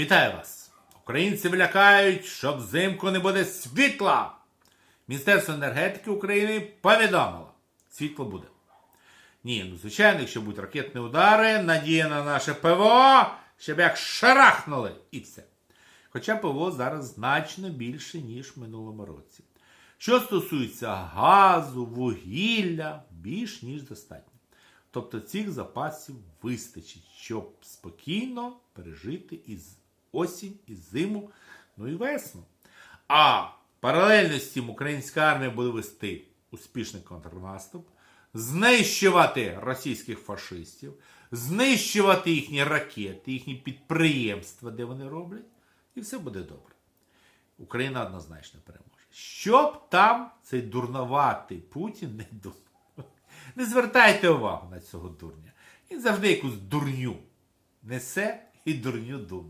Вітаю вас! Українців лякають, що взимку не буде світла. Міністерство енергетики України повідомило, світло буде. Ні, ну звичайно, якщо будуть ракетні удари, надія на наше ПВО, щоб як шарахнули і все. Хоча ПВО зараз значно більше, ніж в минулому році. Що стосується газу, вугілля, більш ніж достатньо. Тобто цих запасів вистачить, щоб спокійно пережити і з- осінь, і зиму, ну і весну. А паралельно з цим українська армія буде вести успішний контрнаступ, знищувати російських фашистів, знищувати їхні ракети, їхні підприємства, де вони роблять, і все буде добре. Україна однозначно переможе. Щоб там цей дурноватий Путін не думав. Не звертайте увагу на цього дурня. Він завжди якусь дурню несе і дурню думає.